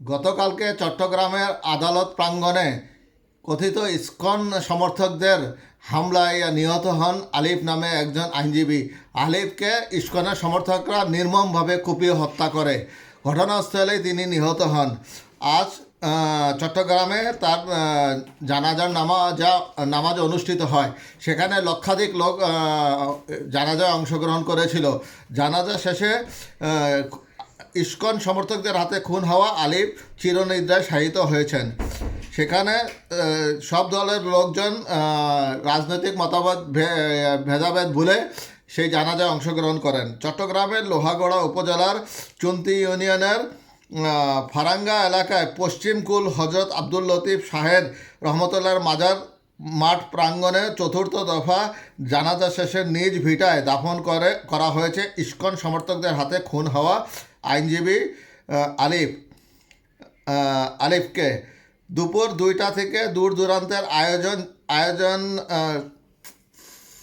গতকালকে চট্টগ্রামের আদালত প্রাঙ্গণে কথিত ইস্কন সমর্থকদের হামলায় নিহত হন আলিফ নামে একজন আইনজীবী। আলিফকে ইস্কনের সমর্থকরা নির্মমভাবে কুপিয়ে হত্যা করে। ঘটনাস্থলেই তিনি নিহত হন। আজ চট্টগ্রামে তার জানাজার নামাজা, নামাজ অনুষ্ঠিত হয়। সেখানে লক্ষাধিক লোক জানাজায় অংশগ্রহণ করেছিল। জানাজা শেষে ইস্কন সমর্থকদের হাতে খুন হওয়া আলিফ চিরনিদ্রায় শায়িত হয়েছেন। সেখানে সব দলের লোকজন রাজনৈতিক মতামত ভেদাভেদ ভুলে সেই জানাজায় অংশগ্রহণ করেন। চট্টগ্রামের লোহাগড়া উপজেলার চুন্তি ইউনিয়নের ফারাঙ্গা এলাকায় পশ্চিমকুল হজরত আব্দুল লতিফ শাহেদ রহমতুল্লাহর মাজার মাঠ প্রাঙ্গণে চতুর্থ দফা জানাজা শেষে নিজ ভিটায় দাফন করে, করা হয়েছে। ইস্কন সমর্থকদের হাতে খুন হওয়া আইনজীবী আলিফ আলিফকে। দুপুর দুইটা থেকে দূর দূরান্তের আয়োজন আয়োজন